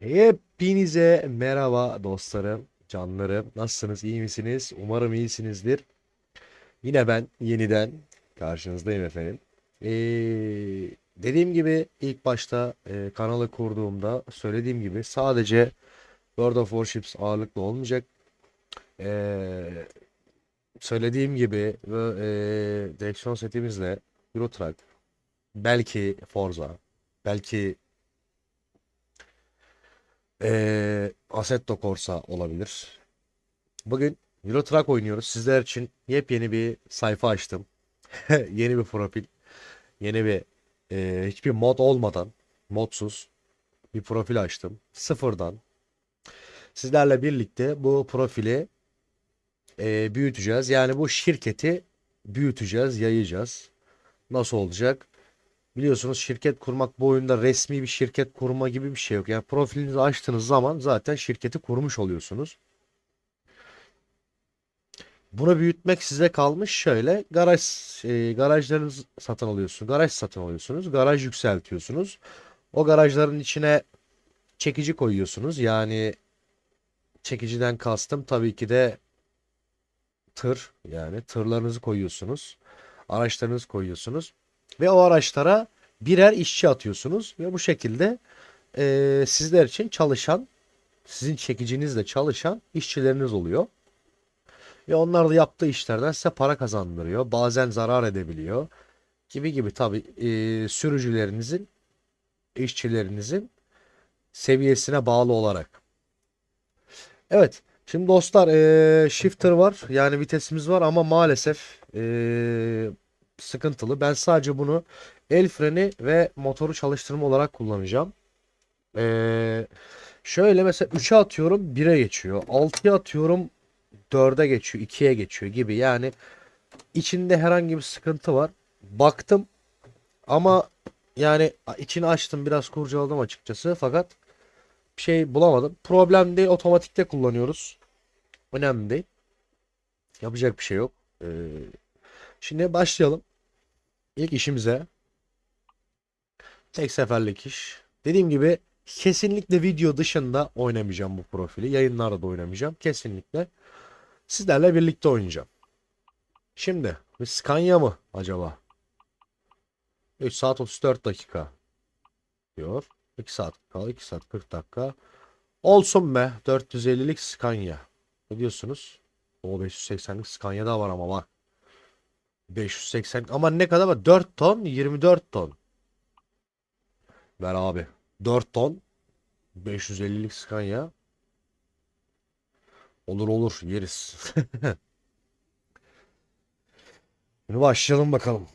Hepinize merhaba dostlarım, canlarım. Nasılsınız, iyi misiniz? Umarım iyisinizdir. Yine ben yeniden karşınızdayım efendim. Ee, dediğim gibi ilk başta e, kanalı kurduğumda söylediğim gibi sadece World of Warships ağırlıklı olmayacak. Ee, söylediğim gibi e, direksiyon setimizle Euro Truck, belki Forza, belki Ee, Assetto Corsa olabilir. Bugün Euro Truck oynuyoruz. Sizler için yepyeni bir sayfa açtım. Yeni bir profil. Yeni bir e, hiçbir mod olmadan modsuz bir profil açtım. Sıfırdan. Sizlerle birlikte bu profili e, büyüteceğiz. Yani bu şirketi büyüteceğiz, yayacağız. Nasıl olacak? Biliyorsunuz şirket kurmak bu oyunda resmi bir şirket kurma gibi bir şey yok. Yani profilinizi açtığınız zaman zaten şirketi kurmuş oluyorsunuz. Bunu büyütmek size kalmış şöyle. Garaj e, garajlarınızı satın alıyorsunuz. Garaj satın alıyorsunuz. Garaj yükseltiyorsunuz. O garajların içine çekici koyuyorsunuz. Yani çekiciden kastım tabii ki de tır yani tırlarınızı koyuyorsunuz. Araçlarınızı koyuyorsunuz. Ve o araçlara birer işçi atıyorsunuz ve bu şekilde eee, sizler için çalışan, sizin çekicinizle çalışan işçileriniz oluyor. Ve onlar da yaptığı işlerden size para kazandırıyor. Bazen zarar edebiliyor. Gibi gibi tabii eee, sürücülerinizin, işçilerinizin seviyesine bağlı olarak. Evet. Şimdi dostlar eee, shifter var. Yani vitesimiz var ama maalesef eee, sıkıntılı. Ben sadece bunu el freni ve motoru çalıştırma olarak kullanacağım. Eee, şöyle mesela 3'e atıyorum 1'e geçiyor. 6'ya atıyorum 4'e geçiyor. 2'ye geçiyor gibi. Yani içinde herhangi bir sıkıntı var. Baktım ama yani içini açtım biraz kurcaladım açıkçası. Fakat bir şey bulamadım. Problem değil. Otomatikte kullanıyoruz. Önemli değil. Yapacak bir şey yok. Ee, şimdi başlayalım. İlk işimize. Tek seferlik iş. Dediğim gibi kesinlikle video dışında oynamayacağım bu profili. Yayınlarda da oynamayacağım. Kesinlikle sizlerle birlikte oynayacağım. Şimdi bir Scania mı acaba? 3 saat 34 dakika diyor. 2 saat kal 2 saat 40 dakika. Olsun be 450'lik Scania. Ne diyorsunuz? O 580'lik Scania da var ama bak. 580 ama ne kadar var? 4 ton 24 ton. Ver abi. 4 ton 550'lik Scania. Olur olur yeriz. Şimdi başlayalım bakalım.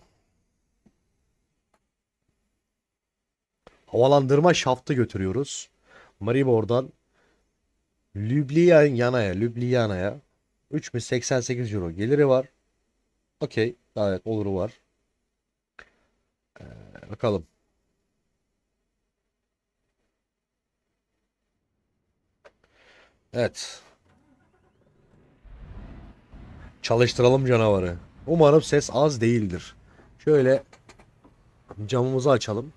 Havalandırma şaftı götürüyoruz. Maribor'dan Ljubljana'ya, Ljubljana'ya 3088 euro geliri var. Okey, gayet oluru var. Ee, bakalım. Evet. Çalıştıralım canavarı. Umarım ses az değildir. Şöyle camımızı açalım.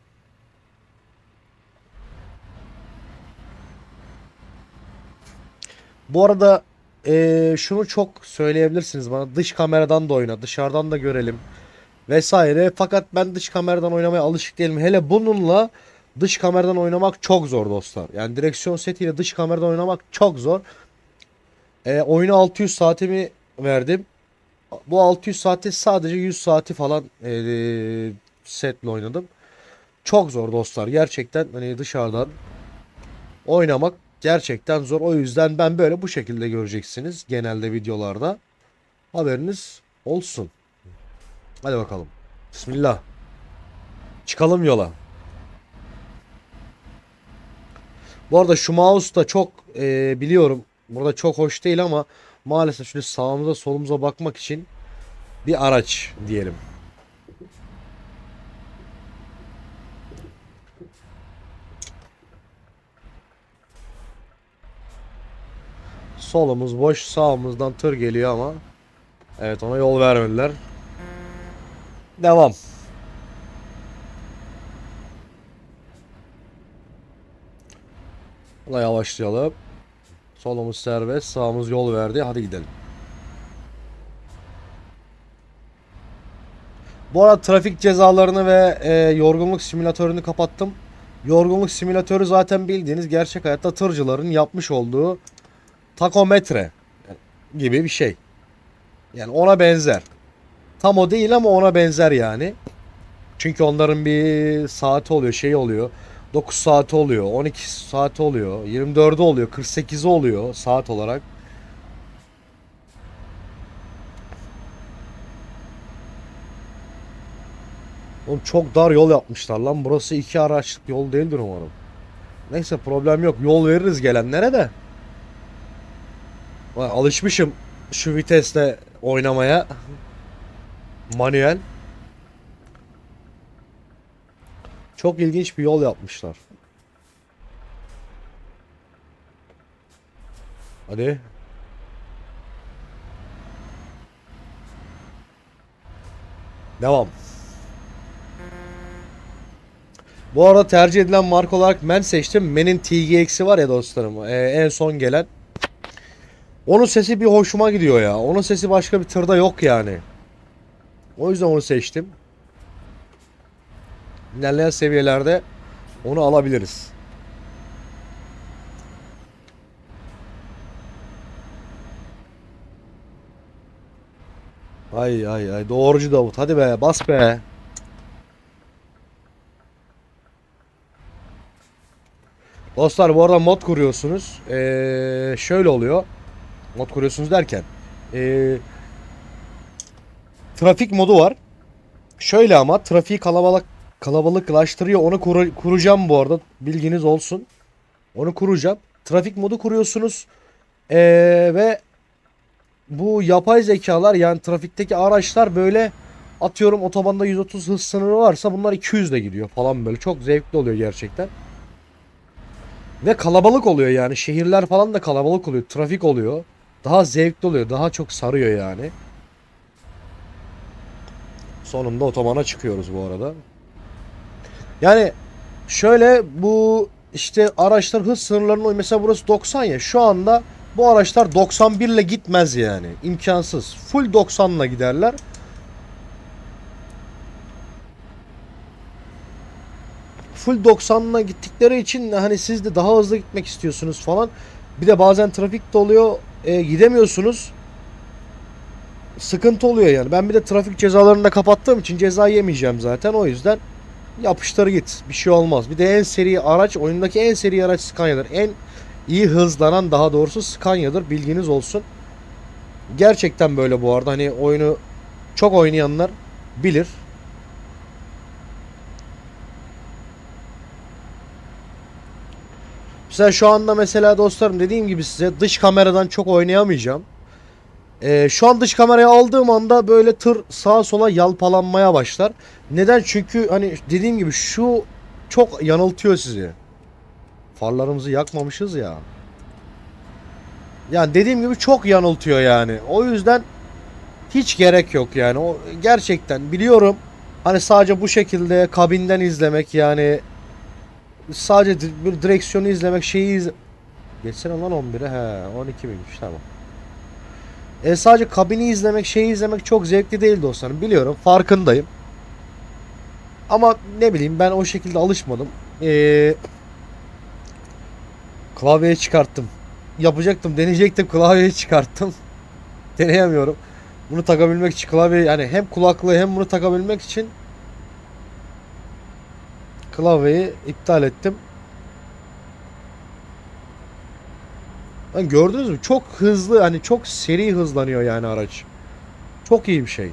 Bu arada eee, şunu çok söyleyebilirsiniz bana. Dış kameradan da oyna, dışarıdan da görelim vesaire. Fakat ben dış kameradan oynamaya alışık değilim. Hele bununla dış kameradan oynamak çok zor dostlar. Yani direksiyon setiyle dış kameradan oynamak çok zor. Eee oyunu 600 saatimi verdim. Bu 600 saatte sadece 100 saati falan eee, setle oynadım. Çok zor dostlar. Gerçekten hani dışarıdan oynamak gerçekten zor. O yüzden ben böyle bu şekilde göreceksiniz genelde videolarda. Haberiniz olsun. Hadi bakalım. Bismillah. Çıkalım yola. Bu arada şu mouse da çok e, biliyorum. Burada çok hoş değil ama maalesef şöyle sağımıza solumuza bakmak için bir araç diyelim. Solumuz boş, sağımızdan tır geliyor ama evet ona yol vermediler. Devam. Buna yavaşlayalım. Solumuz serbest, sağımız yol verdi. Hadi gidelim. Bu arada trafik cezalarını ve e, yorgunluk simülatörünü kapattım. Yorgunluk simülatörü zaten bildiğiniz gerçek hayatta tırcıların yapmış olduğu takometre gibi bir şey. Yani ona benzer. Tam o değil ama ona benzer yani. Çünkü onların bir saati oluyor, şey oluyor. 9 saati oluyor, 12 saati oluyor, 24'ü oluyor, 48'i oluyor saat olarak. Oğlum çok dar yol yapmışlar lan. Burası iki araçlık yol değildir umarım. Neyse problem yok. Yol veririz gelenlere de. Alışmışım şu vitesle oynamaya. Manuel. Çok ilginç bir yol yapmışlar. Hadi. Devam. Bu arada tercih edilen marka olarak men seçtim. Men'in TGX'i var ya dostlarım. Ee, en son gelen. Onun sesi bir hoşuma gidiyor ya. Onun sesi başka bir tırda yok yani. O yüzden onu seçtim. İlerleyen seviyelerde onu alabiliriz. Ay ay ay doğrucu Davut hadi be bas be. Dostlar bu arada mod kuruyorsunuz. Ee, şöyle oluyor. Mod kuruyorsunuz derken. ee, trafik modu var. Şöyle ama trafiği kalabalık kalabalıklaştırıyor. Onu kuru- kuracağım bu arada. Bilginiz olsun. Onu kuracağım. Trafik modu kuruyorsunuz. Ee, ve bu yapay zekalar yani trafikteki araçlar böyle atıyorum otobanda 130 hız sınırı varsa bunlar 200 de gidiyor falan böyle. Çok zevkli oluyor gerçekten. Ve kalabalık oluyor yani. Şehirler falan da kalabalık oluyor. Trafik oluyor. Daha zevkli oluyor. Daha çok sarıyor yani. Sonunda otobana çıkıyoruz bu arada. Yani şöyle bu işte araçlar hız sınırlarının uy- mesela burası 90 ya şu anda bu araçlar 91 ile gitmez yani. İmkansız. Full 90 ile giderler. Full 90 ile gittikleri için hani siz de daha hızlı gitmek istiyorsunuz falan. Bir de bazen trafik de oluyor. E, gidemiyorsunuz. Sıkıntı oluyor yani. Ben bir de trafik cezalarını da kapattığım için ceza yemeyeceğim zaten. O yüzden yapıştır git. Bir şey olmaz. Bir de en seri araç, oyundaki en seri araç Scania'dır. En iyi hızlanan daha doğrusu Scania'dır. Bilginiz olsun. Gerçekten böyle bu arada. Hani oyunu çok oynayanlar bilir. Mesela şu anda mesela dostlarım dediğim gibi size dış kameradan çok oynayamayacağım. Ee, şu an dış kamerayı aldığım anda böyle tır sağa sola yalpalanmaya başlar. Neden? Çünkü hani dediğim gibi şu çok yanıltıyor sizi. Farlarımızı yakmamışız ya. Yani dediğim gibi çok yanıltıyor yani. O yüzden hiç gerek yok yani. O gerçekten biliyorum. Hani sadece bu şekilde kabinden izlemek yani sadece bir direksiyonu izlemek şeyi iz... Geçsene lan 11'e he 12 miymiş tamam. E sadece kabini izlemek, şeyi izlemek çok zevkli değil dostlarım. Biliyorum, farkındayım. Ama ne bileyim ben o şekilde alışmadım. Ee, klavyeyi çıkarttım. Yapacaktım, deneyecektim, klavyeyi çıkarttım. Deneyemiyorum. Bunu takabilmek için klavye yani hem kulaklığı hem bunu takabilmek için klavyeyi iptal ettim. Lan gördünüz mü? Çok hızlı hani çok seri hızlanıyor yani araç. Çok iyi bir şey.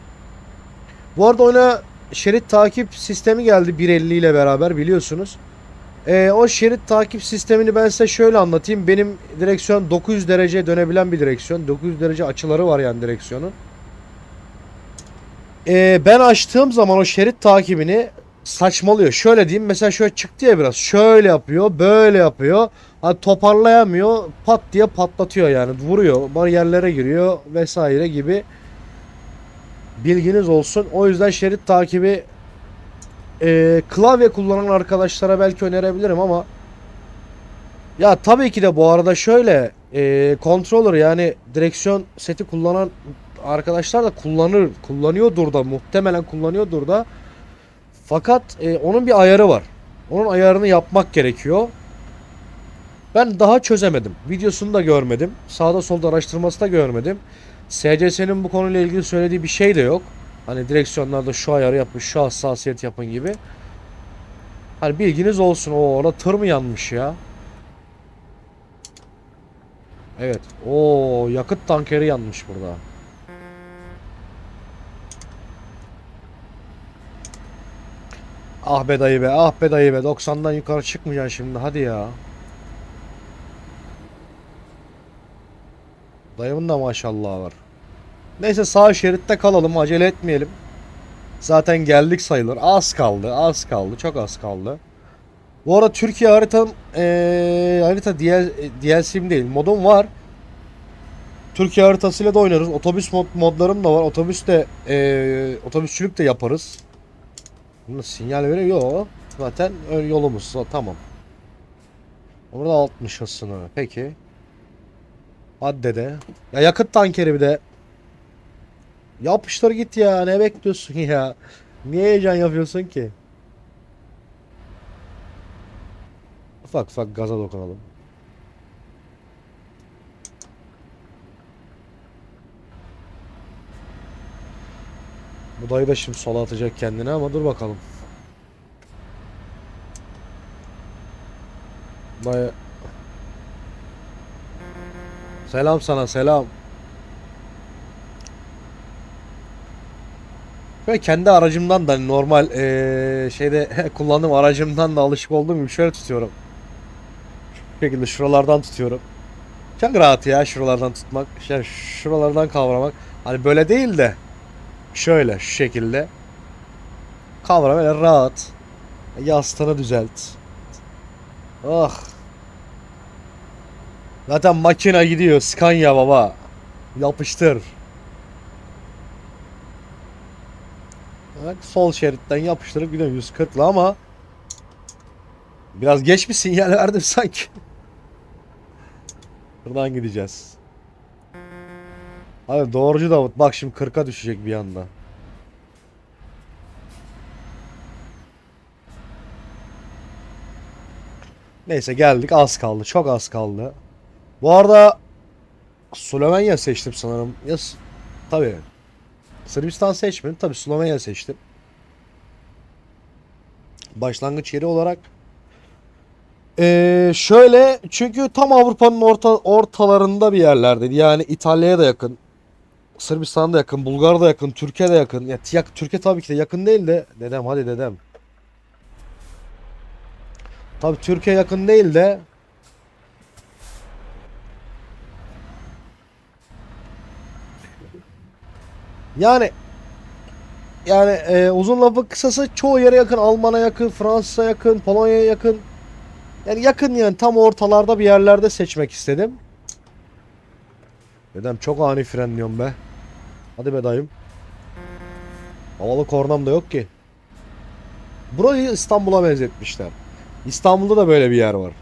Bu arada oyuna şerit takip sistemi geldi 1.50 ile beraber biliyorsunuz. Ee, o şerit takip sistemini ben size şöyle anlatayım. Benim direksiyon 900 derece dönebilen bir direksiyon. 900 derece açıları var yani direksiyonun. Ee, ben açtığım zaman o şerit takibini saçmalıyor. Şöyle diyeyim mesela şöyle çıktı ya biraz. Şöyle yapıyor, böyle yapıyor. Hani toparlayamıyor. Pat diye patlatıyor yani. Vuruyor. Bariyerlere giriyor vesaire gibi. Bilginiz olsun. O yüzden şerit takibi e, klavye kullanan arkadaşlara belki önerebilirim ama Ya tabii ki de bu arada şöyle e, controller yani direksiyon seti kullanan arkadaşlar da kullanır kullanıyordur da muhtemelen kullanıyordur da fakat e, onun bir ayarı var. Onun ayarını yapmak gerekiyor. Ben daha çözemedim. Videosunu da görmedim. Sağda solda araştırması da görmedim. SCS'nin bu konuyla ilgili söylediği bir şey de yok. Hani direksiyonlarda şu ayarı yapın, şu hassasiyet yapın gibi. Hani bilginiz olsun. O orada tır mı yanmış ya? Evet. O yakıt tankeri yanmış burada. Ah be dayı be, ah be dayı be. 90'dan yukarı çıkmayacaksın şimdi. Hadi ya. Dayımın da maşallah var. Neyse sağ şeritte kalalım, acele etmeyelim. Zaten geldik sayılır. Az kaldı, az kaldı, çok az kaldı. Bu arada Türkiye haritam eee harita DL, DLC'm değil, modum var. Türkiye haritasıyla da oynarız. Otobüs mod, modlarım da var. Otobüs de eee otobüsçülük de yaparız. Bunu sinyal veriyor. Yok. Zaten ön yolumuz. Tamam. Orada 60 hız. Peki. Hadi dede. Ya yakıt tankeri bir de. Yapıştır git ya. Ne bekliyorsun ya? Niye heyecan yapıyorsun ki? Ufak ufak gaza dokunalım. Bu dayı da şimdi sola atacak kendini ama dur bakalım. Dayı. Selam sana selam. Ve kendi aracımdan da hani normal eee, şeyde kullandığım aracımdan da alışık olduğum gibi şöyle tutuyorum. Şu şekilde şuralardan tutuyorum. Çok rahat ya şuralardan tutmak. Yani şuralardan kavramak. Hani böyle değil de şöyle şu şekilde. Kavra böyle rahat. Yastığını düzelt. Ah. Zaten makine gidiyor. Scania baba. Yapıştır. Bak sol şeritten yapıştırıp gidiyorum 140'la ama biraz geç bir sinyal verdim sanki. Buradan gideceğiz. Abi doğrucu Davut bak şimdi 40'a düşecek bir anda. Neyse geldik az kaldı çok az kaldı. Bu arada Slovenya seçtim sanırım. Ya tabii. Sırbistan seçmedim. Tabii Slovenya seçtim. Başlangıç yeri olarak ee, şöyle çünkü tam Avrupa'nın orta, ortalarında bir yerlerdeydi. Yani İtalya'ya da yakın. Sırbistan'a da yakın, Bulgar'a da yakın, Türkiye'de yakın. Ya yak- Türkiye tabii ki de yakın değil de dedem hadi dedem. Tabii Türkiye yakın değil de yani yani e, uzun lafı kısası çoğu yere yakın. Alman'a yakın, Fransa'ya yakın, Polonya'ya yakın. Yani yakın yani tam ortalarda bir yerlerde seçmek istedim. Dedem çok ani frenliyorum be. Hadi be dayım. Havalı kornam da yok ki. Burayı İstanbul'a benzetmişler. İstanbul'da da böyle bir yer var.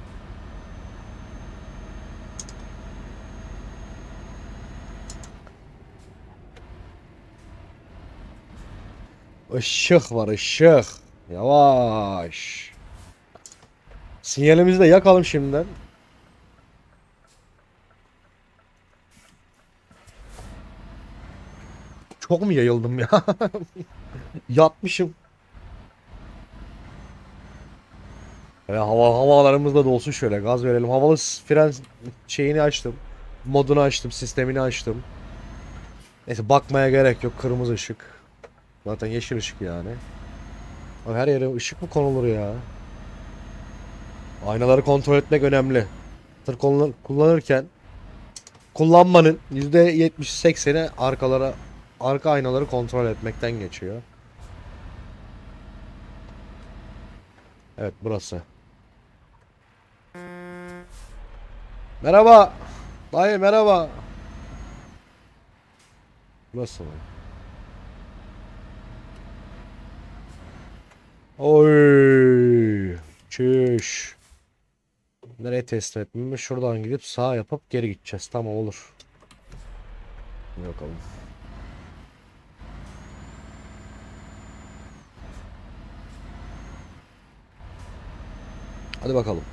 Işık var ışık. Yavaş. Sinyalimizi de yakalım şimdiden. Çok mu yayıldım ya? Yatmışım. Ya hava havalarımız da dolsun şöyle gaz verelim. Havalı fren şeyini açtım. Modunu açtım, sistemini açtım. Neyse bakmaya gerek yok. Kırmızı ışık. Zaten yeşil ışık yani. Abi her yere ışık mı konulur ya? Aynaları kontrol etmek önemli. Tır kullan- kullanırken kullanmanın %70-80'i arkalara arka aynaları kontrol etmekten geçiyor. Evet burası. Merhaba. Dayı merhaba. Burası mı? Oy. Çüş. Nereye teslim etmemi? Şuradan gidip sağ yapıp geri gideceğiz. Tamam olur. Bakalım. Hadi bakalım.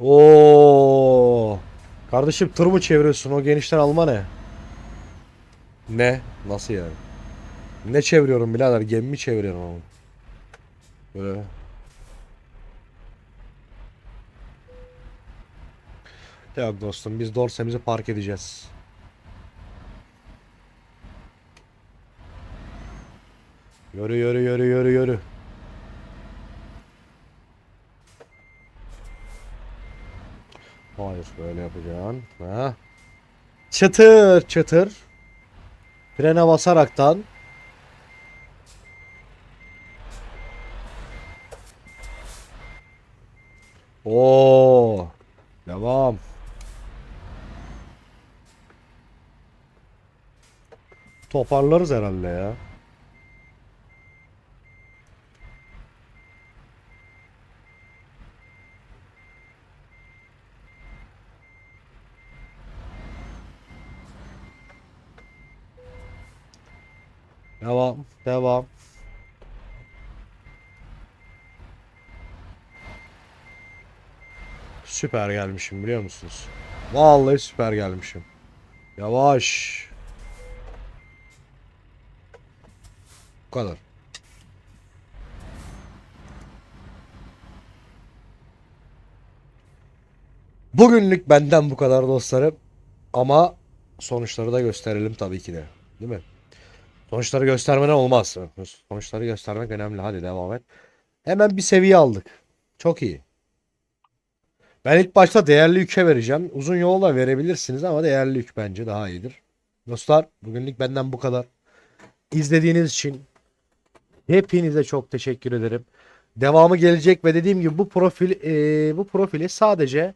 Oo! Kardeşim tır mı çeviriyorsun? O genişten alma ne? Ne? Nasıl yani? Ne çeviriyorum birader? Gemi mi çeviriyorum ama? Böyle. Yok dostum biz dorsemizi park edeceğiz. Yürü yürü yürü yürü yürü. Hayır böyle yapacaksın. Ha. Çıtır çıtır. Frene basaraktan. Oo. Devam. Toparlarız herhalde ya. Devam, devam. Süper gelmişim biliyor musunuz? Vallahi süper gelmişim. Yavaş. Bu kadar. Bugünlük benden bu kadar dostlarım. Ama sonuçları da gösterelim tabii ki de. Değil mi? Sonuçları göstermeden olmaz. Sonuçları göstermek önemli. Hadi devam et. Hemen bir seviye aldık. Çok iyi. Ben ilk başta değerli yüke vereceğim. Uzun yol da verebilirsiniz ama değerli yük bence daha iyidir. Dostlar bugünlük benden bu kadar. İzlediğiniz için hepinize çok teşekkür ederim. Devamı gelecek ve dediğim gibi bu profil eee, bu profili sadece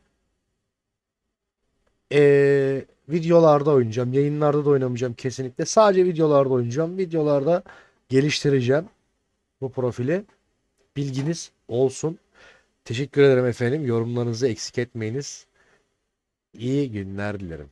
eee, videolarda oynayacağım. Yayınlarda da oynamayacağım kesinlikle. Sadece videolarda oynayacağım. Videolarda geliştireceğim bu profili. Bilginiz olsun. Teşekkür ederim efendim. Yorumlarınızı eksik etmeyiniz. İyi günler dilerim.